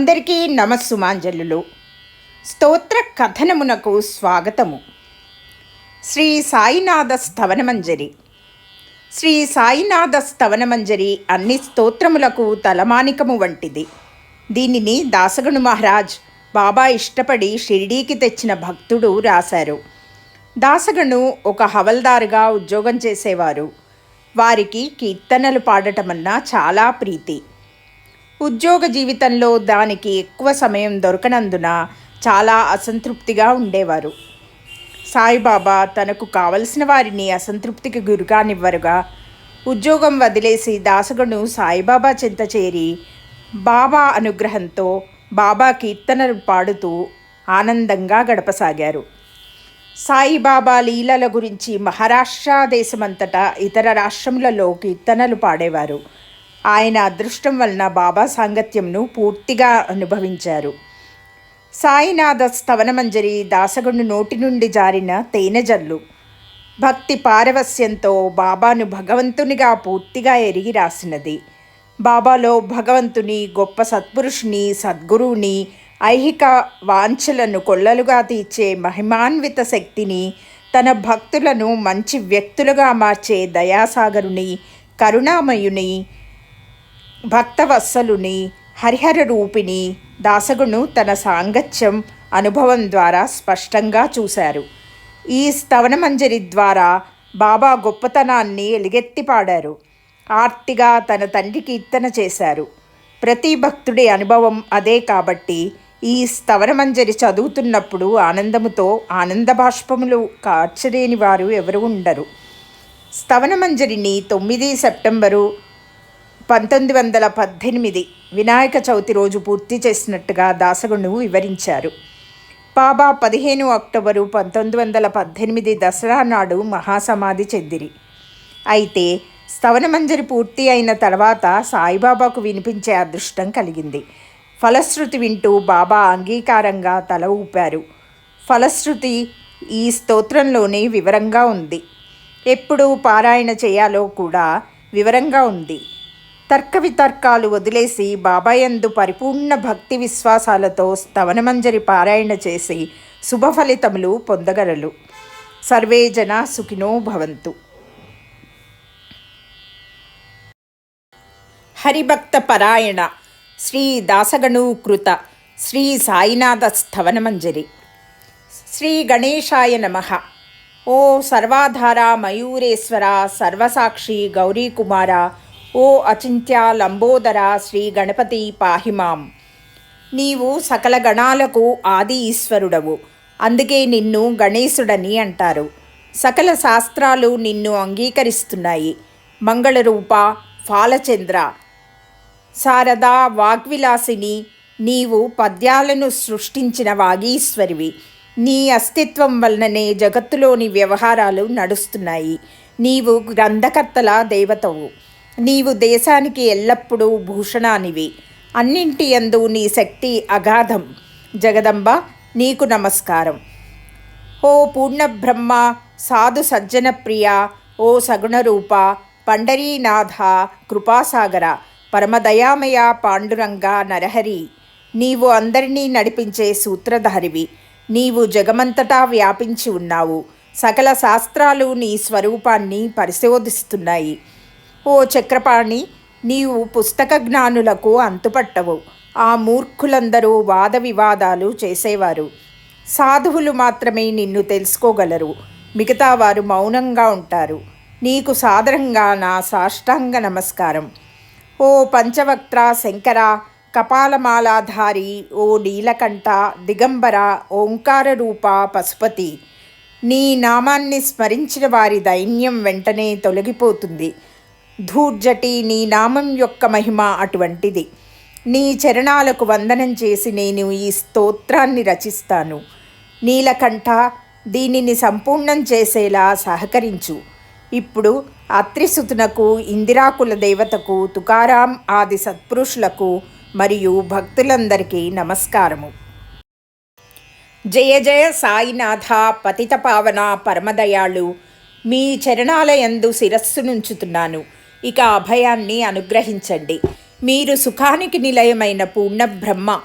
అందరికీ నమస్సుమాంజలులు. స్తోత్ర కథనమునకు స్వాగతము. శ్రీ సాయినాథ స్తవనమంజరి. శ్రీ సాయినాథ స్తవనమంజరి అన్ని స్తోత్రములకు తలమానికము వంటిది. దీనిని దాసగణు మహారాజ్ బాబా ఇష్టపడి షిరిడీకి తెచ్చిన భక్తుడు రాశారు. దాసగణు ఒక హవల్దారుగా ఉద్యోగం చేసేవారు. వారికి కీర్తనలు పాడటమన్నా చాలా ప్రీతి. ఉద్యోగ జీవితంలో దానికి ఎక్కువ సమయం దొరకనందున చాలా అసంతృప్తిగా ఉండేవారు. సాయిబాబా తనకు కావలసిన వారిని అసంతృప్తికి గురికానివ్వరుగా ఉద్యోగం వదిలేసి దాసగను సాయిబాబా చెంత చేరి బాబా అనుగ్రహంతో బాబా కీర్తనలు పాడుతూ ఆనందంగా గడపసాగారు. సాయిబాబా లీలల గురించి మహారాష్ట్ర దేశమంతటా ఇతర రాష్ట్రములలో కీర్తనలు పాడేవారు. ఆయన అదృష్టం వలన బాబా సాంగత్యంను పూర్తిగా అనుభవించారు. సాయినాథ స్తవనమంజరి దాసగుండు నోటి నుండి జారిన తేనెజల్లు. భక్తి పారవస్యంతో బాబాను భగవంతునిగా పూర్తిగా ఎరిగి రాసినది. బాబాలో భగవంతుని గొప్ప సత్పురుషుని సద్గురువుని ఐహిక వాంఛలను కొల్లలుగా తీర్చే మహిమాన్విత శక్తిని తన భక్తులను మంచి వ్యక్తులుగా మార్చే దయాసాగరుని కరుణామయుని భక్తవత్సలుని హరిహర రూపిణి దాసగును తన సాంగత్యం అనుభవం ద్వారా స్పష్టంగా చూశారు. ఈ స్తవనమంజరి ద్వారా బాబా గొప్పతనాన్ని ఎలుగెత్తి పాడారు. ఆర్తిగా తన తండ్రి కీర్తన చేశారు. ప్రతి భక్తుడి అనుభవం అదే కాబట్టి ఈ స్తవనమంజరి చదువుతున్నప్పుడు ఆనందముతో ఆనంద బాష్పములు కార్చలేని వారు ఎవరు ఉండరు. స్తవనమంజరిని తొమ్మిది సెప్టెంబరు పంతొమ్మిది వందల పద్దెనిమిది వినాయక చవితి రోజు పూర్తి చేసినట్టుగా దాసగుండు వివరించారు. బాబా పదిహేను అక్టోబరు పంతొమ్మిది వందల పద్దెనిమిది దసరా నాడు మహాసమాధి చెందిరి. అయితే స్తవనమంజరి పూర్తి అయిన తర్వాత సాయిబాబాకు వినిపించే అదృష్టం కలిగింది. ఫలశ్రుతి వింటూ బాబా అంగీకారంగా తల ఊపారు. ఫలశ్రుతి ఈ స్తోత్రంలోనే వివరంగా ఉంది. ఎప్పుడు పారాయణ చేయాలో కూడా వివరంగా ఉంది. తర్క వితర్కాలు వదిలేసి బాబాయందు పరిపూర్ణ భక్తి విశ్వాసాలతో స్తవనమంజరి పారాయణ చేసి శుభ ఫలితములు పొందగలరు. సర్వే జన సుఖినో భవంతు. హరిభక్త పరాయణ శ్రీ దాసగణూకృత శ్రీ సాయినాథ స్థవనమంజరి శ్రీ గణేశాయ నమ. ఓ సర్వాధార మయూరేశ్వర సర్వసాక్షి గౌరీకుమార ఓ అచింత్య లంబోదర శ్రీ గణపతి పాహిమాం నీవు సకల గణాలకు ఆది ఈశ్వరుడవు. అందుకే నిన్ను గణేశుడని అంటారు. సకల శాస్త్రాలు నిన్ను అంగీకరిస్తున్నాయి. మంగళరూప ఫాలచంద్ర శారదా వాగ్విలాసిని నీవు పద్యాలను సృష్టించిన వాగీశ్వరివి. నీ అస్తిత్వం వలననే జగత్తులోని వ్యవహారాలు నడుస్తున్నాయి. నీవు గ్రంథకర్తల దేవతవు. నీవు దేశానికి ఎల్లప్పుడూ భూషణానివి. అన్నింటి యందు నీ శక్తి అగాధం. జగదంబ నీకు నమస్కారం. ఓ పూర్ణబ్రహ్మ సాధు సజ్జన ప్రియ ఓ సగుణరూప పండరీనాథ కృపాసాగర పరమదయామయ పాండురంగ నరహరి. నీవు అందరినీ నడిపించే సూత్రధారివి. నీవు జగమంతటా వ్యాపించి ఉన్నావు. సకల శాస్త్రాలు నీ స్వరూపాన్ని పరిశోధిస్తున్నాయి. ఓ చక్రపాణి నీవు పుస్తక జ్ఞానులకు అంతుపట్టవు. ఆ మూర్ఖులందరూ వాద వివాదాలు చేసేవారు. సాధువులు మాత్రమే నిన్ను తెలుసుకోగలరు. మిగతా వారు మౌనంగా ఉంటారు. నీకు సాదరంగా నా సాష్టాంగ నమస్కారం. ఓ పంచవక్త్ర శంకర కపాలమాలాధారి ఓ నీలకంఠ దిగంబర ఓంకార రూప పశుపతి. నీ నామాన్ని స్మరించిన వారి దైన్యం వెంటనే తొలగిపోతుంది. ధూర్జటి నీ నామం యొక్క మహిమ అటువంటిది. నీ చరణాలకు వందనం చేసి నేను ఈ స్తోత్రాన్ని రచిస్తాను. నీలకంఠ దీనిని సంపూర్ణం చేసేలా సహకరించు. ఇప్పుడు అత్రిసుతునకు ఇందిరాకుల దేవతకు తుకారాం ఆది సత్పురుషులకు మరియు భక్తులందరికీ నమస్కారము. జయ జయ సాయినాథ పతిత పావన పరమదయాళు మీ చరణాలయందు శిరస్సు నుంచుతున్నాను. ఇక అభయాన్ని అనుగ్రహించండి. మీరు సుఖానికి నిలయమైన పూర్ణ బ్రహ్మ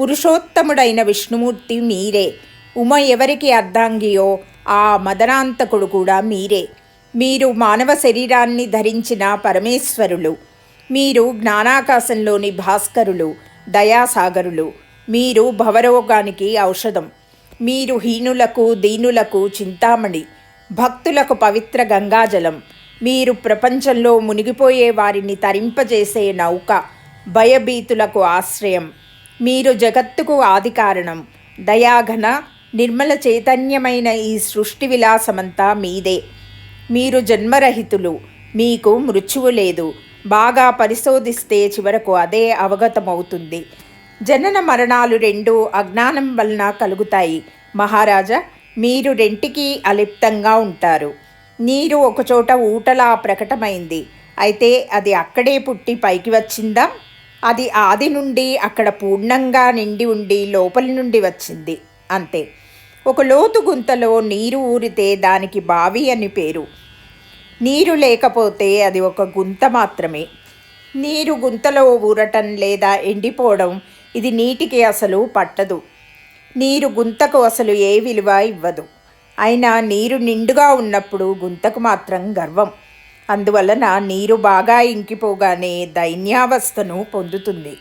పురుషోత్తముడైన విష్ణుమూర్తి మీరే. ఉమ ఎవరికి అర్ధాంగియో ఆ మదనాంతకుడు కూడా మీరే. మీరు మానవ శరీరాన్ని ధరించిన పరమేశ్వరులు. మీరు జ్ఞానాకాశంలోని భాస్కరులు దయాసాగరులు. మీరు భవరోగానికి ఔషధం. మీరు హీనులకు దీనులకు చింతామణి. భక్తులకు పవిత్ర గంగాజలం. మీరు ప్రపంచంలో మునిగిపోయే వారిని తరింపజేసే నౌక భయభీతులకు ఆశ్రయం. మీరు జగత్తుకు ఆది కారణం దయాఘన నిర్మల చైతన్యమైన ఈ సృష్టి విలాసమంతా మీదే. మీరు జన్మరహితులు. మీకు మృత్యువు లేదు. బాగా పరిశోధిస్తే చివరకు అదే అవగతమవుతుంది. జనన మరణాలు రెండు అజ్ఞానం వలన కలుగుతాయి. మహారాజా మీరు రెంటికి అలిప్తంగా ఉంటారు. నీరు ఒకచోట ఊటలా ప్రకటమైంది. అయితే అది అక్కడే పుట్టి పైకి వచ్చిందా? అది ఆది నుండి అక్కడ పూర్ణంగా నిండి ఉండి లోపలి నుండి వచ్చింది అంతే. ఒక లోతు గుంతలో నీరు ఊరితే దానికి బావి అని పేరు. నీరు లేకపోతే అది ఒక గుంత మాత్రమే. నీరు గుంతలో ఊరటం లేదా ఎండిపోవడం ఇది నీటికి అసలు పట్టదు. నీరు గుంతకు అసలు ఏ విలువ ఇవ్వదు. అయినా నీరు నిండుగా ఉన్నప్పుడు గుంతకు మాత్రం గర్వం. అందువలన నీరు బాగా ఇంకిపోగానే దైన్యావస్థను పొందుతుంది.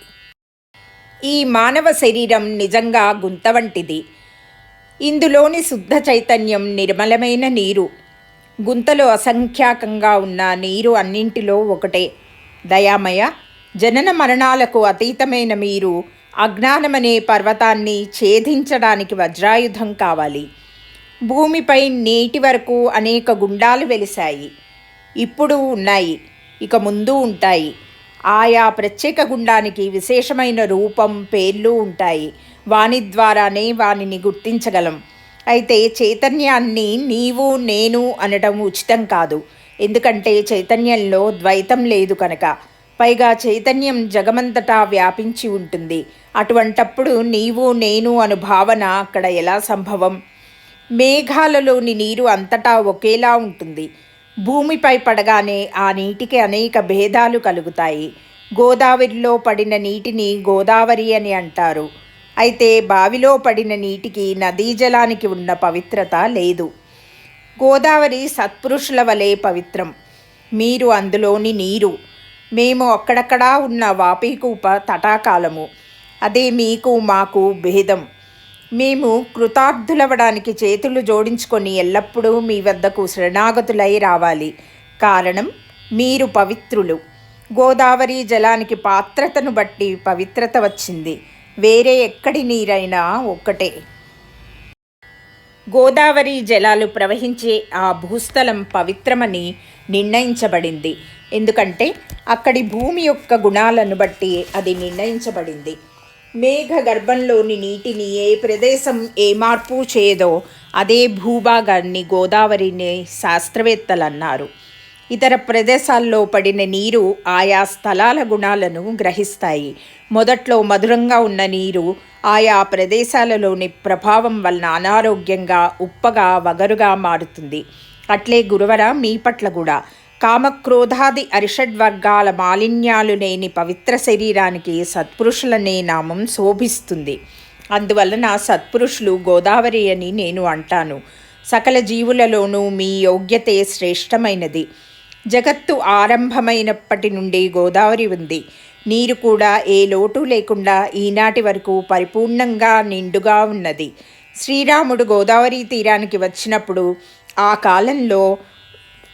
ఈ మానవ శరీరం నిజంగా గుంత వంటిది. ఇందులోని శుద్ధ చైతన్యం నిర్మలమైన నీరు. గుంతలో అసంఖ్యాకంగా ఉన్న నీరు అన్నింటిలో ఒకటే. దయామయ జనన మరణాలకు అతీతమైన మీరు అజ్ఞానమనే పర్వతాన్ని ఛేదించడానికి వజ్రాయుధం కావాలి. భూమిపై నేటి వరకు అనేక గుండాలు వెలిశాయి. ఇప్పుడు ఉన్నాయి. ఇక ముందు ఉంటాయి. ఆయా ప్రత్యేక గుండానికి విశేషమైన రూపం పేర్లు ఉంటాయి. వాని ద్వారానే వానిని గుర్తించగలం. అయితే చైతన్యాన్ని నీవు నేను అనడం ఉచితం కాదు. ఎందుకంటే చైతన్యంలో ద్వైతం లేదు కనుక. పైగా చైతన్యం జగమంతటా వ్యాపించి ఉంటుంది. అటువంటప్పుడు నీవు నేను అను భావన అక్కడ ఎలా సంభవం? మేఘాలలోని నీరు అంతటా ఒకేలా ఉంటుంది. భూమిపై పడగానే ఆ నీటికి అనేక భేదాలు కలుగుతాయి. గోదావరిలో పడిన నీటిని గోదావరి అని అంటారు. అయితే బావిలో పడిన నీటికి నదీ జలానికి ఉన్న పవిత్రత లేదు. గోదావరి సత్పురుషుల వలె పవిత్రం. మీరు అందులోని నీరు. మేము అక్కడక్కడా ఉన్న వాపీకూప తటాకాలము. అదే మీకు మాకు భేదం. మేము కృతార్థులవడానికి చేతులు జోడించుకొని ఎల్లప్పుడూ మీ వద్దకు శరణాగతులై రావాలి. కారణం మీరు పవిత్రులు. గోదావరి జలానికి పాత్రతను బట్టి పవిత్రత వచ్చింది. వేరే ఎక్కడి నీరైనా ఒక్కటే. గోదావరి జలాలు ప్రవహించే ఆ భూస్థలం పవిత్రమని నిర్ణయించబడింది. ఎందుకంటే అక్కడి భూమి యొక్క గుణాలను బట్టి అది నిర్ణయించబడింది. మేఘ గర్భంలోని నీటిని ఏ ప్రదేశం ఏ మార్పు చేయదో అదే భూభాగాన్ని గోదావరిని శాస్త్రవేత్తలు అన్నారు ఇతర ప్రదేశాల్లో పడిన నీరు ఆయా స్థలాల గుణాలను గ్రహిస్తాయి. మొదట్లో మధురంగా ఉన్న నీరు ఆయా ప్రదేశాలలోని ప్రభావం వలన అనారోగ్యంగా ఉప్పగా వగరుగా మారుతుంది. అట్లే గురువర మీ పట్ల కూడా కామక్రోధాది అరిషడ్వర్గాల మాలిన్యాలు లేని పవిత్ర శరీరానికి సత్పురుషులనే నామం శోభిస్తుంది. అందువలన సత్పురుషులు గోదావరి అని నేను అంటాను. సకల జీవులలోనూ మీ యోగ్యతే శ్రేష్టమైనది. జగత్తు ఆరంభమైనప్పటి నుండి గోదావరి ఉంది. నీరు కూడా ఏ లోటు లేకుండా ఈనాటి వరకు పరిపూర్ణంగా నిండుగా ఉన్నది. శ్రీరాముడు గోదావరి తీరానికి వచ్చినప్పుడు ఆ కాలంలో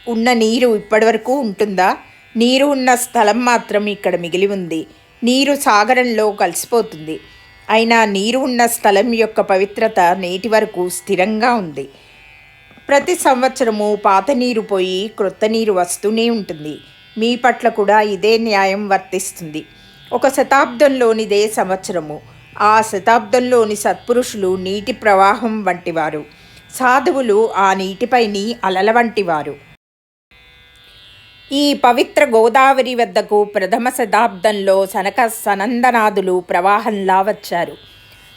ఉన్న నీరు ఇప్పటివరకు ఉంటుందా? నీరు ఉన్న స్థలం మాత్రం ఇక్కడ మిగిలి ఉంది. నీరు సాగరంలో కలిసిపోతుంది. అయినా నీరు ఉన్న స్థలం యొక్క పవిత్రత నేటి వరకు స్థిరంగా ఉంది. ప్రతి సంవత్సరము పాత నీరు పోయి క్రొత్త నీరు వస్తూనే ఉంటుంది. మీ పట్ల కూడా ఇదే న్యాయం వర్తిస్తుంది. ఒక శతాబ్దంలోనిదే సంవత్సరము. ఆ శతాబ్దంలోని సత్పురుషులు నీటి ప్రవాహం వంటివారు. సాధువులు ఆ నీటిపైని అలల వంటివారు. ఈ పవిత్ర గోదావరి వద్దకు ప్రథమ శతాబ్దంలో సనక సనందనాథులు ప్రవాహంలా వచ్చారు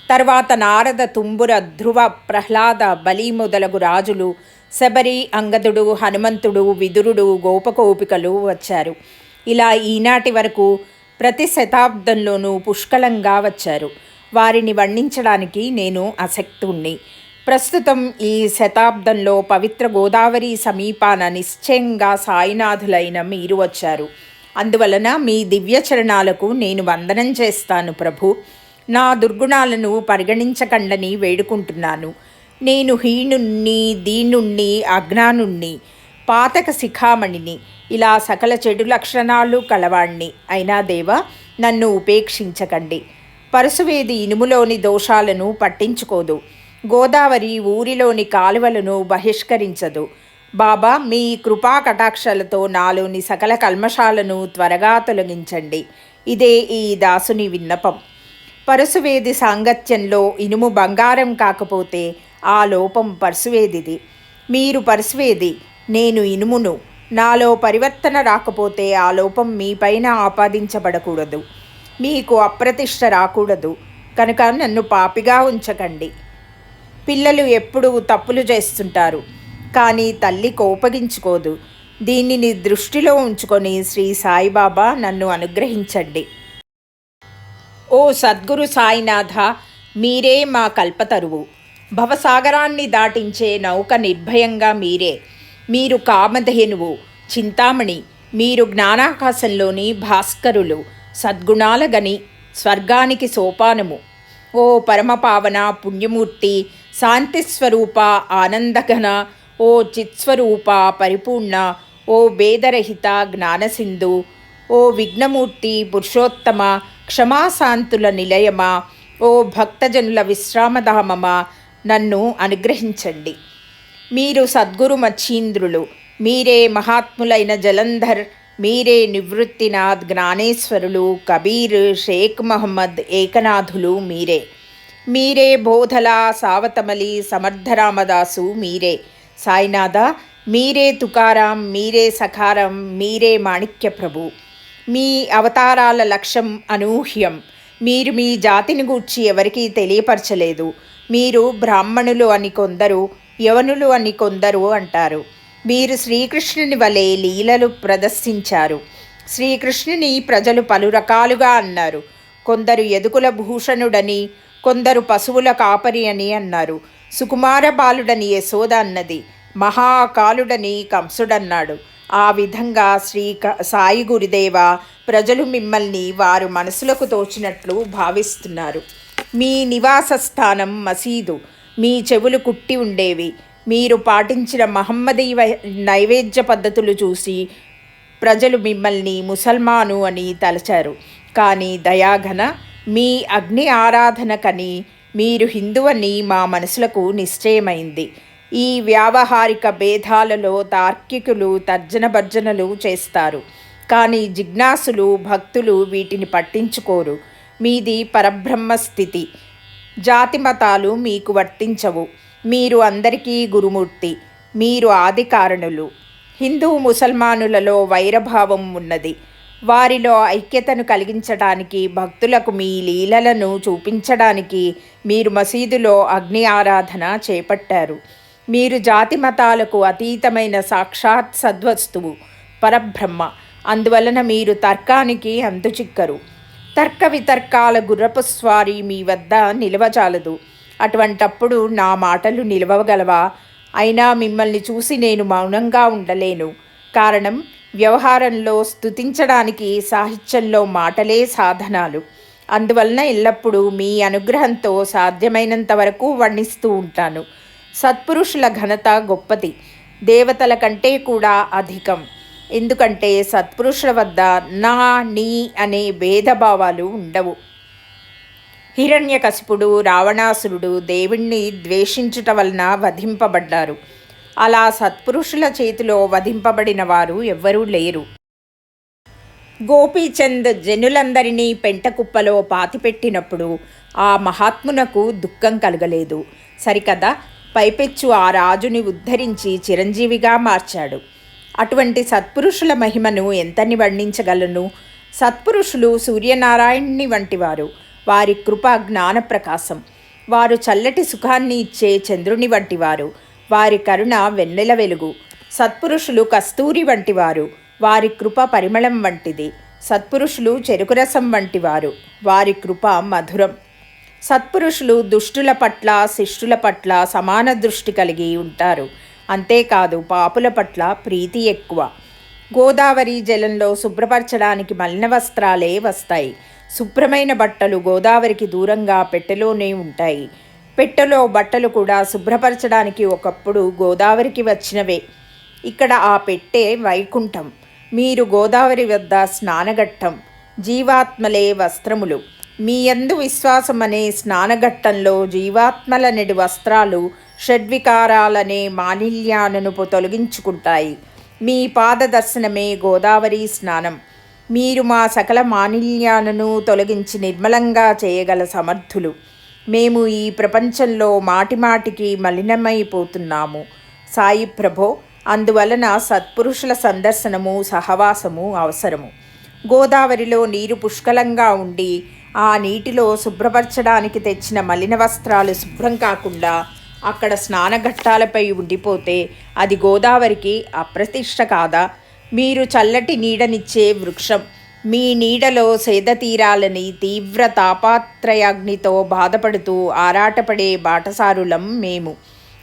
తర్వాత నారద తుంబుర ధ్రువ ప్రహ్లాద బలి మొదలగు రాజులు శబరి అంగదుడు హనుమంతుడు విదురుడు గోపకోపికలు వచ్చారు. ఇలా ఈనాటి వరకు ప్రతి శతాబ్దంలోనూ పుష్కలంగా వచ్చారు. వారిని వర్ణించడానికి నేను అసక్తుణ్ణి ప్రస్తుతం ఈ శతాబ్దంలో పవిత్ర గోదావరి సమీపాన నిశ్చయంగా సాయినాథులైన మీరు వచ్చారు. అందువలన మీ దివ్య చరణాలకు నేను వందనం చేస్తాను ప్రభు. నా దుర్గుణాలను పరిగణించకండని వేడుకుంటున్నాను. నేను హీనుణ్ణి దీనుణ్ణి అజ్ఞానుణ్ణి పాతక శిఖామణిని ఇలా సకల చెడు లక్షణాలు కలవాణ్ణి. అయినా దేవ నన్ను ఉపేక్షించకండి. పరుసువేది ఇనుములోని దోషాలను పట్టించుకోదు. గోదావరి ఊరిలోని కాలువలను బహిష్కరించదు. బాబా మీ కృపా కటాక్షలతో నాలోని సకల కల్మషాలను త్వరగా తొలగించండి. ఇదే ఈ దాసుని విన్నపం. పరశువేది సాంగత్యంలో ఇనుము బంగారం కాకపోతే ఆ లోపం పరశువేదిది మీరు పరశువేది నేను ఇనుమును. నాలో పరివర్తన రాకపోతే ఆ లోపం మీపైన ఆపాదించబడకూడదు. మీకు అప్రతిష్ట రాకూడదు. కనుక నన్ను పాపిగా ఉంచకండి. పిల్లలు ఎప్పుడు తప్పులు చేస్తుంటారు. కానీ తల్లి కోపగించుకోదు. దీనిని దృష్టిలో ఉంచుకొని శ్రీ సాయిబాబా నన్ను అనుగ్రహించండి. ఓ సద్గురు సాయినాథ మీరే మా కల్పతరువు. భవసాగరాన్ని దాటించే నౌక నిర్భయంగా మీరే. మీరు కామధేనువు చింతామణి మీరు జ్ఞానాకాశంలోని భాస్కరులు సద్గుణాల గని స్వర్గానికి సోపానము. ఓ పరమపావన పుణ్యమూర్తి శాంతిస్వరూప ఆనందఘన ఓ చిత్స్వరూప పరిపూర్ణ ఓ భేదరహిత జ్ఞానసింధు ఓ విఘ్నమూర్తి పురుషోత్తమ క్షమాశాంతుల నిలయమా ఓ భక్తజనుల విశ్రామధామమా నన్ను అనుగ్రహించండి. మీరు సద్గురు మచ్చీంద్రులు మీరే మహాత్ములైన జలంధర్ మీరే నివృత్తినాథ్ జ్ఞానేశ్వరులు కబీర్ షేక్ మహమ్మద్ ఏకనాథులు మీరే. మీరే బోధల సావతమలి సమర్థరామదాసు మీరే. సాయినాథ మీరే తుకారాం మీరే సఖారం మీరే మాణిక్య ప్రభు మీ అవతారాల లక్ష్యం అనూహ్యం. మీరు మీ జాతిని గూర్చి ఎవరికీ తెలియపరచలేదు. మీరు బ్రాహ్మణులు అని కొందరు యవనులు అని కొందరు అంటారు. మీరు శ్రీకృష్ణుని వలె లీలలు ప్రదర్శించారు. శ్రీకృష్ణుని ప్రజలు పలు రకాలుగా అన్నారు. కొందరు ఎదుకుల భూషణుడని కొందరు పశువుల కాపరి అని అన్నారు. సుకుమార బాలుడని యశోద అన్నది. మహాకాలుడని కంసుడన్నాడు. ఆ విధంగా శ్రీ సాయి గురుదేవ ప్రజలు మిమ్మల్ని వారు మనసులకు తోచినట్లు భావిస్తున్నారు. మీ నివాస స్థానం మసీదు. మీ చెవులు కుట్టి ఉండేవి. మీరు పాటించిన మహమ్మదీ నైవేద్య పద్ధతులు చూసి ప్రజలు మిమ్మల్ని ముసల్మాను అని తలచారు. కానీ దయాఘన మీ అగ్ని ఆరాధనకని మీరు హిందువని మా మనసులకు నిశ్చయమైంది. ఈ వ్యావహారిక భేదాలలో తార్కికులు తర్జన భర్జనలు చేస్తారు. కానీ జిజ్ఞాసులు భక్తులు వీటిని పట్టించుకోరు. మీది పరబ్రహ్మ స్థితి. జాతి మతాలు మీకు వర్తించవు. మీరు అందరికీ గురుమూర్తి. మీరు ఆది కారణులు హిందూ ముసల్మానులలో వైరభావం ఉన్నది. వారిలో ఐక్యతను కలిగించడానికి భక్తులకు మీ లీలలను చూపించడానికి మీరు మసీదులో అగ్ని ఆరాధన చేపట్టారు. మీరు జాతి మతాలకు అతీతమైన సాక్షాత్ సద్వస్తువు పరబ్రహ్మ. అందువలన మీరు తర్కానికి అందుచిక్కరు తర్క వితర్కాల గుర్రపు స్వారీ మీ వద్ద నిలవజాలదు. అటువంటప్పుడు నా మాటలు నిలవగలవా? అయినా మిమ్మల్ని చూసి నేను మౌనంగా ఉండలేను. కారణం వ్యవహారంలో స్థుతించడానికి సాహిత్యంలో మాటలే సాధనాలు. అందువలన ఎల్లప్పుడూ మీ అనుగ్రహంతో సాధ్యమైనంత వరకు వర్ణిస్తూ ఉంటాను. సత్పురుషుల ఘనత గొప్పది. దేవతల కంటే కూడా అధికం. ఎందుకంటే సత్పురుషుల వద్ద నా నీ అనే భేదభావాలు ఉండవు. హిరణ్యకశిపుడు రావణాసురుడు దేవుణ్ణి ద్వేషించుట వలన వధింపబడ్డారు. అలా సత్పురుషుల చేతిలో వధింపబడిన వారు ఎవ్వరూ లేరు. గోపీచంద్ జనులందరినీ పెంటకుప్పలో పాతిపెట్టినప్పుడు ఆ మహాత్మునకు దుఃఖం కలగలేదు. సరికదా పైపెచ్చు ఆ రాజుని ఉద్ధరించి చిరంజీవిగా మార్చాడు. అటువంటి సత్పురుషుల మహిమను ఎంతని వర్ణించగలను? సత్పురుషులు సూర్యనారాయణుని వంటివారు. వారి కృప జ్ఞానప్రకాశం వారు చల్లటి సుఖాన్ని ఇచ్చే చంద్రుని వంటివారు. వారి కరుణ వెన్నెల వెలుగు. సత్పురుషులు కస్తూరి వంటివారు. వారి కృప పరిమళం వంటిది. సత్పురుషులు చెరుకురసం వంటివారు. వారి కృప మధురం. సత్పురుషులు దుష్టుల పట్ల శిష్టుల పట్ల సమాన దృష్టి కలిగి ఉంటారు. అంతేకాదు పాపుల పట్ల ప్రీతి ఎక్కువ. గోదావరి జలంలో శుభ్రపరచడానికి మలిన వస్త్రాలే వస్తాయి. శుభ్రమైన బట్టలు గోదావరికి దూరంగా పెట్టెలోనే ఉంటాయి. పెట్టెలో బట్టలు కూడా శుభ్రపరచడానికి ఒకప్పుడు గోదావరికి వచ్చినవే. ఇక్కడ ఆ పెట్టె వైకుంఠం. మీరు గోదావరి వద్ద స్నానఘట్టం జీవాత్మలే వస్త్రములు. మీ యందు విశ్వాసం అనే స్నానఘట్టంలో జీవాత్మల నెడి వస్త్రాలు షడ్వికారాలనే మాలిన్యాలను తొలగించుకుంటాయి. మీ పాద దర్శనమే గోదావరి స్నానం. మీరు మా సకల మానిల్యాలను తొలగించి నిర్మలంగా చేయగల సమర్థులు. మేము ఈ ప్రపంచంలో మాటిమాటికి మలినమైపోతున్నాము. సాయి ప్రభో అందువలన సత్పురుషుల సందర్శనము సహవాసము అవసరము. గోదావరిలో నీరు పుష్కలంగా ఉండి ఆ నీటిలో శుభ్రపరచడానికి తెచ్చిన మలిన వస్త్రాలు శుభ్రం కాకుండా అక్కడ స్నానఘట్టాలపై ఉండిపోతే అది గోదావరికి అప్రతిష్ట కాదా? మీరు చల్లటి నీడనిచ్చే వృక్షం. మీ నీడలో సేదతీరాలని తీవ్ర తాపాత్రయాగ్నితో బాధపడుతూ ఆరాటపడే బాటసారులం మేము.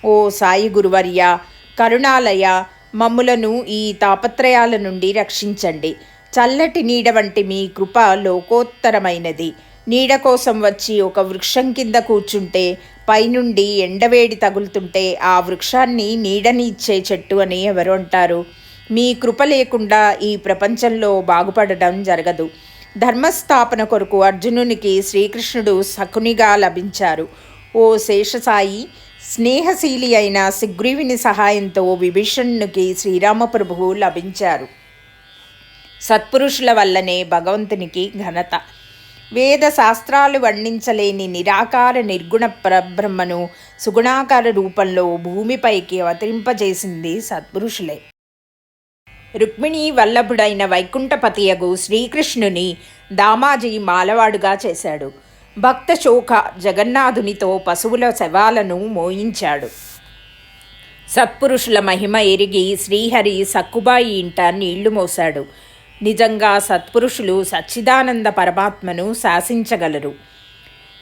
ఓ సాయి గురువర్య కరుణాలయ మమ్ములను ఈ తాపత్రయాల నుండి రక్షించండి. చల్లటి నీడ వంటి మీ కృప లోకోత్తరమైనది. నీడ కోసం వచ్చి ఒక వృక్షం కింద కూర్చుంటే పైనుండి ఎండవేడి తగులుతుంటే ఆ వృక్షాన్ని నీడని ఇచ్చే చెట్టు అని ఎవరు అంటారు? మీ కృప లేకుండా ఈ ప్రపంచంలో బాగుపడడం జరగదు. ధర్మస్థాపన కొరకు అర్జునునికి శ్రీకృష్ణుడు సకునిగా లభించారు. ఓ శేషసాయి స్నేహశీలి అయిన సుగ్రీవుని సహాయంతో విభీషణునికి శ్రీరామప్రభువు లభించారు. సత్పురుషుల వల్లనే భగవంతునికి ఘనత. వేద శాస్త్రాలు వర్ణించలేని నిరాకార నిర్గుణ పరబ్రహ్మను సుగుణాకార రూపంలో భూమిపైకి అవతరింపజేసింది సత్పురుషులే. రుక్మిణి వల్లభుడైన వైకుంఠపతియగు శ్రీకృష్ణుని దామాజీ మాలవాడుగా చేశాడు. భక్త శోక జగన్నాథునితో పశువుల శవాలను మోయించాడు. సత్పురుషుల మహిమ ఎరిగి శ్రీహరి సక్కుబాయి ఇంట నీళ్ళు మోశాడు. నిజంగా సత్పురుషులు సచ్చిదానంద పరమాత్మను శాసించగలరు.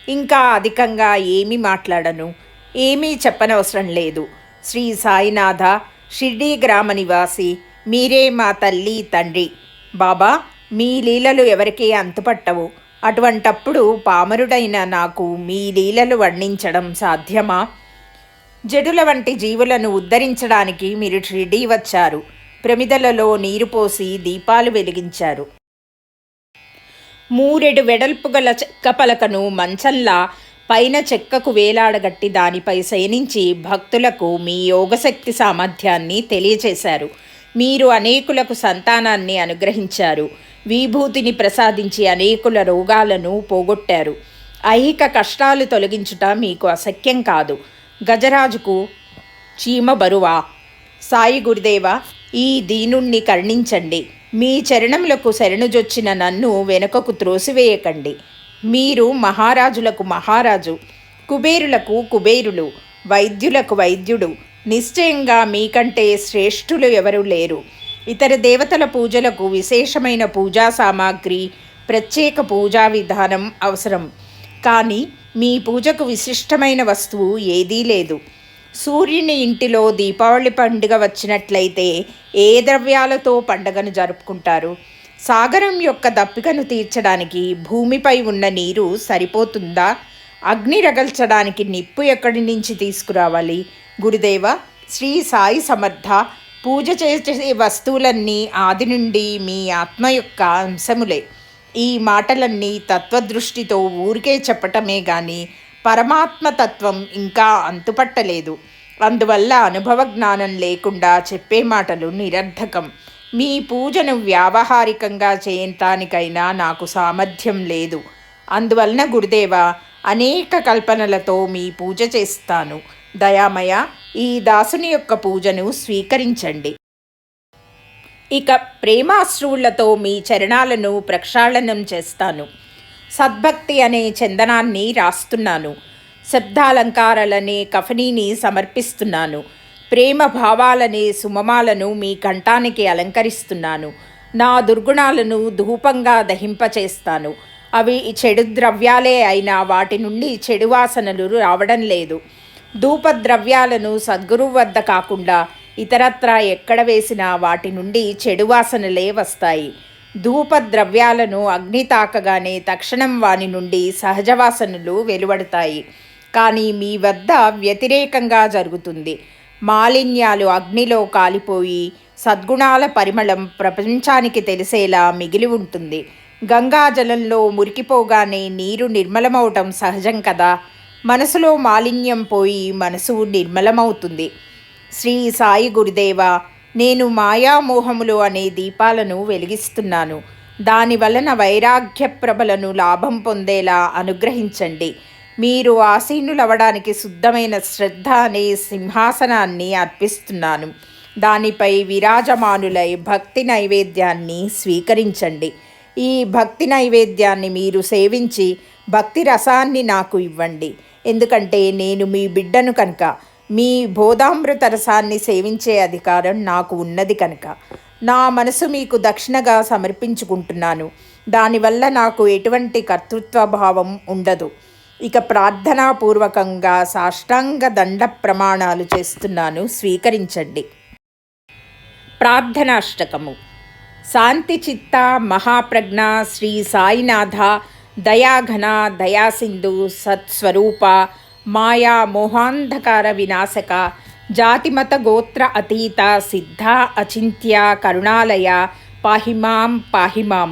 ఇంకా అధికంగా ఏమీ మాట్లాడను. ఏమీ చెప్పనవసరం లేదు. శ్రీ సాయినాథ షిర్డీ గ్రామ నివాసి మీరే మా తల్లి తండ్రి. బాబా మీ లీలలు ఎవరికీ అంతుపట్టవు. అటువంటప్పుడు పామరుడైన నాకు మీ లీలలు వర్ణించడం సాధ్యమా? జడుల వంటి జీవులను ఉద్ధరించడానికి మీరు షిర్డీ వచ్చారు. ప్రమిదలలో నీరు పోసి దీపాలు వెలిగించారు. మూరెడు వెడల్పు గల చెక్క పలకను మంచంలా పైన చెక్కకు వేలాడగట్టి దానిపై శయనించి భక్తులకు మీ యోగశక్తి సామర్థ్యాన్ని తెలియచేశారు. మీరు అనేకులకు సంతానాన్ని అనుగ్రహించారు. విభూతిని ప్రసాదించి అనేకుల రోగాలను పోగొట్టారు. ఐహిక కష్టాలు తొలగించుట మీకు అసఖ్యం కాదు. గజరాజుకు చీమ బరువా. సాయి గురుదేవ ఈ దీనుణ్ణి కర్ణించండి. మీ చరణములకు శరణుజొచ్చిన నన్ను వెనుకకు త్రోసివేయకండి. మీరు మహారాజులకు మహారాజు కుబేరులకు కుబేరులు వైద్యులకు వైద్యుడు నిశ్చయంగా మీకంటే శ్రేష్ఠులు ఎవరు లేరు. ఇతర దేవతల పూజలకు విశేషమైన పూజా సామాగ్రి ప్రత్యేక పూజా విధానం అవసరం. కానీ మీ పూజకు విశిష్టమైన వస్తువు ఏదీ లేదు. సూర్యుని ఇంటిలో దీపావళి పండుగ వచ్చినట్లయితే ఏ ద్రవ్యాలతో పండుగను జరుపుకుంటారు? సాగరం యొక్క దప్పికను తీర్చడానికి భూమిపై ఉన్న నీరు సరిపోతుందా? అగ్ని రగల్చడానికి నిప్పు ఎక్కడి నుంచి తీసుకురావాలి? గురుదేవ శ్రీ సాయి సమర్థ పూజ చేసే వస్తువులన్నీ ఆది నుండి మీ ఆత్మ యొక్క అంశములే. ఈ మాటలన్నీ తత్వదృష్టితో ఊరికే చెప్పటమే కానీ పరమాత్మ తత్వం ఇంకా అంతుపట్టలేదు. అందువల్ల అనుభవ జ్ఞానం లేకుండా చెప్పే మాటలు నిరర్ధకం మీ పూజను వ్యావహారికంగా చేయటానికైనా నాకు సామర్థ్యం లేదు. అందువలన గురుదేవ అనేక కల్పనలతో మీ పూజ చేస్తాను. దయామయ ఈ దాసుని యొక్క పూజను స్వీకరించండి. ఇక ప్రేమాశ్రువులతో మీ చరణాలను ప్రక్షాళనం చేస్తాను. సద్భక్తి అనే చందనాన్ని రాస్తున్నాను. శబ్దాలంకారాలనే కఫనీని సమర్పిస్తున్నాను. ప్రేమ భావాలనే సుమమాలను మీ కంఠానికి అలంకరిస్తున్నాను. నా దుర్గుణాలను ధూపంగా దహింపచేస్తాను. అవి చెడు ద్రవ్యాలే అయినా వాటి నుండి చెడు వాసనలు రావడం లేదు. ధూప ద్రవ్యాలను సద్గురువు వద్ద కాకుండా ఇతరత్రా ఎక్కడ వేసినా వాటి నుండి చెడు వాసనలే వస్తాయి. ధూప ద్రవ్యాలను అగ్ని తాకగానే తక్షణం వాని నుండి సహజ వాసనలు వెలువడతాయి. కానీ మీ వద్ద వ్యతిరేకంగా జరుగుతుంది. మాలిన్యాలు అగ్నిలో కాలిపోయి సద్గుణాల పరిమళం ప్రపంచానికి తెలిసేలా మిగిలి ఉంటుంది. గంగాజలంలో మురికిపోగానే నీరు నిర్మలమవటం సహజం కదా? మనసులో మాలిన్యం పోయి మనసు నిర్మలమవుతుంది. శ్రీ సాయి గురుదేవ నేను మాయామోహములు అనే దీపాలను వెలిగిస్తున్నాను. దాని వలన వైరాగ్య ప్రభలను లాభం పొందేలా అనుగ్రహించండి. మీరు ఆసీనులవడానికి శుద్ధమైన శ్రద్ధ అనే సింహాసనాన్ని అర్పిస్తున్నాను. దానిపై విరాజమానులై భక్తి నైవేద్యాన్ని స్వీకరించండి. ఈ భక్తి నైవేద్యాన్ని మీరు సేవించి భక్తి రసాన్ని నాకు ఇవ్వండి. ఎందుకంటే నేను మీ బిడ్డను కనుక. మీ బోధామృత రసాన్ని సేవించే అధికారం నాకు ఉన్నది కనుక. నా మనసు మీకు దక్షిణగా సమర్పించుకుంటున్నాను. దానివల్ల నాకు ఎటువంటి కర్తృత్వ భావం ఉండదు. ఇక ప్రార్థనాపూర్వకంగా సాష్టాంగ దండ ప్రమాణాలు చేస్తున్నాను. స్వీకరించండి. ప్రార్థనాష్టకము. శాంతి చిత్త మహాప్రజ్ఞ శ్రీ సాయినాథ దయాఘన దయాసింధు సత్స్వరూప మాయా మోహాంధకార వినాశక జాతిమత గోత్ర అతీత సిద్ధ అచింత్య కరుణాలయ పాహిమాం పాహిమాం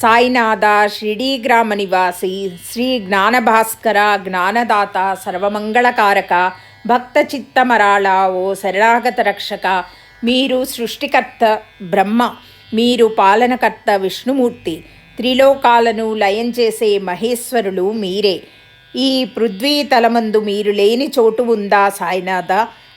సాయినాథ షిడీగ్రామ నివాసి శ్రీ జ్ఞానభాస్కర జ్ఞానదాత సర్వమంగళకారక భక్త చిత్తమరాళ ఓ శరణాగత రక్షక మీరు సృష్టికర్త బ్రహ్మ మీరు పాలనకర్త విష్ణుమూర్తి త్రిలోకాలను లయం చేసే మహేశ్వరులు మీరే. ఈ పృథ్వీ తలమందు మీరు లేని చోటు ఉందా సాయినాథ?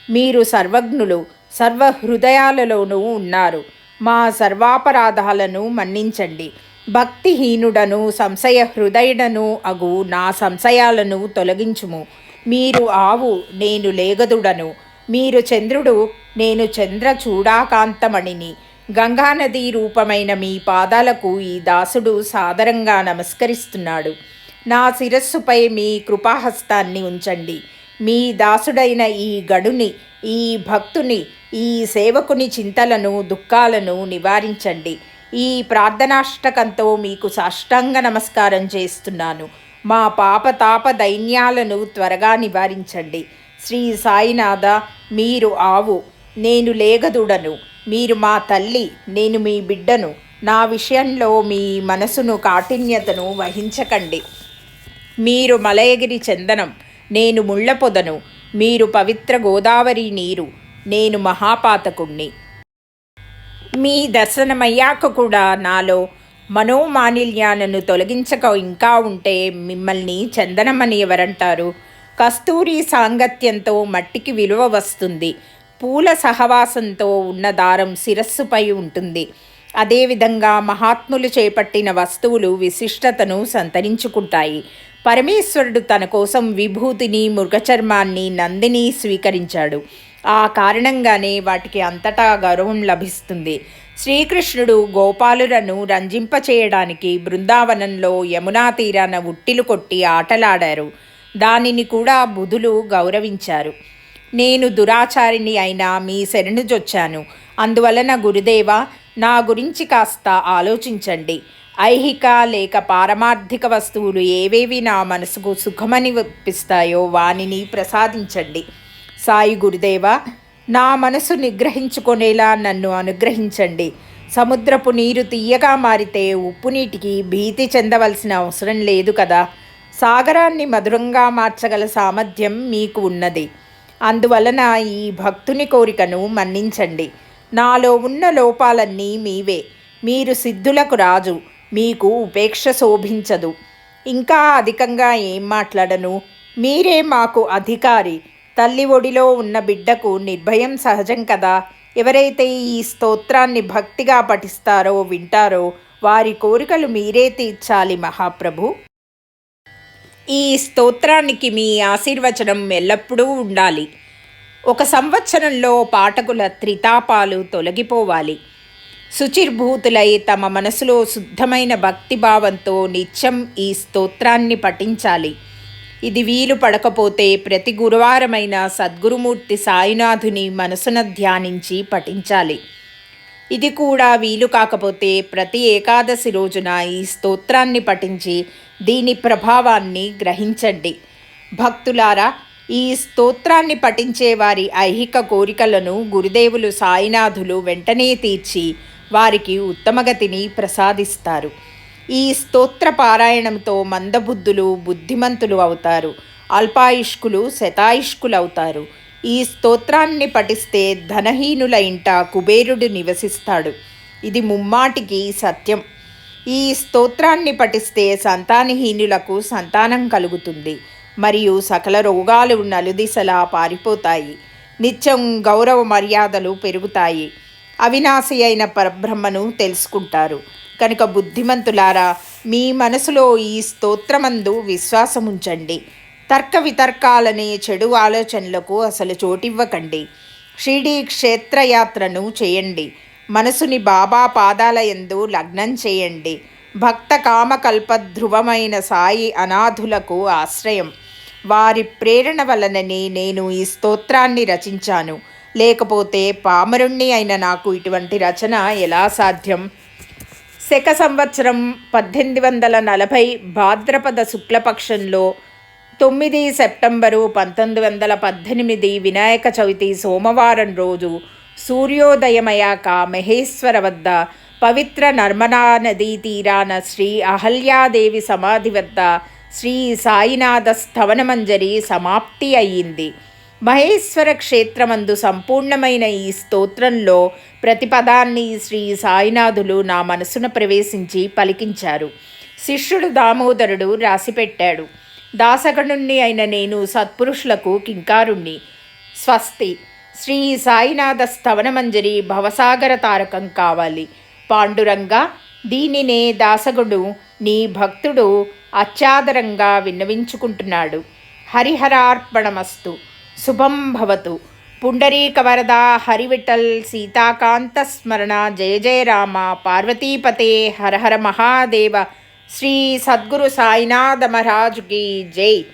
మీరు సర్వజ్ఞులు సర్వహృదయాలలోనూ ఉన్నారు. మా సర్వాపరాధాలను మన్నించండి. భక్తిహీనుడను సంశయ హృదయుడను అగు నా సంశయాలను తొలగించుము. మీరు ఆవు నేను లేగదుడను. మీరు చంద్రుడు నేను చంద్ర చూడాకాంతమణిని గంగానది రూపమైన మీ పాదాలకు ఈ దాసుడు సాదరంగా నమస్కరిస్తున్నాడు. నా శిరస్సుపై మీ కృపాహస్తాన్ని ఉంచండి. మీ దాసుడైన ఈ గడుని ఈ భక్తుని ఈ సేవకుని చింతలను దుఃఖాలను నివారించండి. ఈ ప్రార్థనాష్టకంతో మీకు సాష్టాంగ నమస్కారం చేస్తున్నాను. మా పాపతాప దైన్యాలను త్వరగా నివారించండి. శ్రీ సాయినాథ మీరు ఆవు నేను లేగదుడను. మీరు మా తల్లి నేను మీ బిడ్డను. నా విషయంలో మీ మనసును కాఠిన్యతను వహించకండి. మీరు మలయగిరి చందనం నేను ముళ్ళపొదను. మీరు పవిత్ర గోదావరి నీరు నేను మహాపాతకుణ్ణి. మీ దర్శనమయ్యాక కూడా నాలో మనోమానిల్యాలను తొలగించక ఇంకా ఉంటే మిమ్మల్ని చందనమని ఎవరంటారు కస్తూరి సాంగత్యంతో మట్టికి విలువ వస్తుంది. పూల సహవాసంతో ఉన్న దారం శిరస్సుపై ఉంటుంది. అదేవిధంగా మహాత్ములు చేపట్టిన వస్తువులు విశిష్టతను సంతరించుకుంటాయి. పరమేశ్వరుడు తన కోసం విభూతిని మృగచర్మాన్ని నందిని స్వీకరించాడు. ఆ కారణంగానే వాటికి అంతటా గౌరవం లభిస్తుంది. శ్రీకృష్ణుడు గోపాలులను రంజింపచేయడానికి బృందావనంలో యమునా తీరాన ఉట్టిలు కొట్టి ఆటలాడారు. దానిని కూడా బుధులు గౌరవించారు. నేను దురాచారిని అయినా మీ శరణుజొచ్చాను అందువలన గురుదేవ నా గురించి కాస్త ఆలోచించండి. ఐహిక లేక పారమార్థిక వస్తువులు ఏవేవి నా మనసుకు సుఖమని ఒప్పిస్తాయో వానిని ప్రసాదించండి. సాయి గురుదేవ నా మనసు నిగ్రహించుకునేలా నన్ను అనుగ్రహించండి. సముద్రపు నీరు తీయగా మారితే ఉప్పు నీటికి భీతి చెందవలసిన అవసరం లేదు కదా. సాగరాన్ని మధురంగా మార్చగల సామర్థ్యం మీకు ఉన్నది. అందువలన ఈ భక్తుని కోరికను మన్నించండి. నాలో ఉన్న లోపాలన్నీ మీవే. మీరు సిద్ధులకు రాజు. మీకు ఉపేక్ష శోభించదు. ఇంకా అధికంగా ఏం మాట్లాడను? మీరే మాకు అధికారి. తల్లి ఒడిలో ఉన్న బిడ్డకు నిర్భయం సహజం కదా. ఎవరైతే ఈ స్తోత్రాన్ని భక్తిగా పఠిస్తారో వింటారో వారి కోరికలు మీరే తీర్చాలి మహాప్రభు. ఈ స్తోత్రానికి మీ ఆశీర్వచనం ఎల్లప్పుడూ ఉండాలి. ఒక సంవత్సరంలో పాఠకుల త్రితాపాలు తొలగిపోవాలి. శుచిర్భూతులై తమ మనసులో శుద్ధమైన భక్తిభావంతో నిత్యం ఈ స్తోత్రాన్ని పఠించాలి. ఇది వీలు పడకపోతే ప్రతి గురువారమైన సద్గురుమూర్తి సాయినాథుని మనసున ధ్యానించి పఠించాలి. ఇది కూడా వీలు కాకపోతే ప్రతి ఏకాదశి రోజున ఈ స్తోత్రాన్ని పఠించి దీని ప్రభావాన్ని గ్రహించండి. భక్తులారా ఈ స్తోత్రాన్ని పఠించే వారి ఐహిక కోరికలను గురుదేవులు సాయినాథులు వెంటనే తీర్చి వారికి ఉత్తమగతిని ప్రసాదిస్తారు. ఈ స్తోత్ర పారాయణంతో మందబుద్ధులు బుద్ధిమంతులు అవుతారు. అల్పాయుష్కులు శతాయుష్కులవుతారు ఈ స్తోత్రాన్ని పఠిస్తే ధనహీనుల ఇంట కుబేరుడు నివసిస్తాడు. ఇది ముమ్మాటికి సత్యం. ఈ స్తోత్రాన్ని పఠిస్తే సంతానహీనులకు సంతానం కలుగుతుంది. మరియు సకల రోగాలు నలుదిశలా పారిపోతాయి. నిత్యం గౌరవ మర్యాదలు పెరుగుతాయి. అవినాశి అయిన పరబ్రహ్మను తెలుసుకుంటారు. కనుక బుద్ధిమంతులారా మీ మనసులో ఈ స్తోత్రమందు విశ్వాసముంచండి. తర్క వితర్కాలనే చెడు ఆలోచనలకు అసలు చోటివ్వకండి. షిరిడీ క్షేత్రయాత్రను చేయండి. మనసుని బాబా పాదాల ఎందు లగ్నం చేయండి. భక్త కామకల్ప ధ్రువమైన సాయి అనాథులకు ఆశ్రయం. వారి ప్రేరణ వలననే నేను ఈ స్తోత్రాన్ని రచించాను. లేకపోతే పామరుణ్ణి అయిన నాకు ఇటువంటి రచన ఎలా సాధ్యం? శక సంవత్సరం పద్దెనిమిది వందల నలభై భాద్రపద శుక్లపక్షంలో తొమ్మిది సెప్టెంబరు పంతొమ్మిది వందల పద్దెనిమిది వినాయక చవితి సోమవారం రోజు సూర్యోదయమయ్యాక మహేశ్వర వద్ద పవిత్ర నర్మదా నదీ తీరాన శ్రీ అహల్యాదేవి సమాధి వద్ద శ్రీ సాయినాథ స్థవనమంజరి సమాప్తి అయ్యింది. మహేశ్వర క్షేత్రమందు సంపూర్ణమైన ఈ స్తోత్రంలో ప్రతిపదాన్ని శ్రీ సాయినాథులు నా మనసున ప్రవేశించి పలికించారు. శిష్యుడు దామోదరుడు రాసిపెట్టాడు. దాసగణుణ్ణి అయిన నేను సత్పురుషులకు కింకారుణ్ణి. స్వస్తి. శ్రీ సాయినాథ స్థవనమంజరి భవసాగర తారకం కావాలి. పాండురంగా దీనినే దాసగుడు నీ భక్తుడు అత్యాదరంగా విన్నవించుకుంటున్నాడు. హరిహరార్పణమస్తు శుభం భవతు. పుండరీకవరద హరివిఠల్ సీతాకాంత స్మరణ జయ జయ రామ పార్వతీపతే హర హర మహాదేవ శ్రీ సద్గురు సాయినాథ మహారాజుకి జై.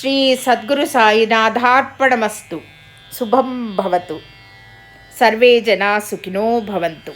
శ్రీ సద్గురు సాయినాథార్పణమస్తు. శుభం భవతు. సర్వే జనా సుఖినో భవంతు.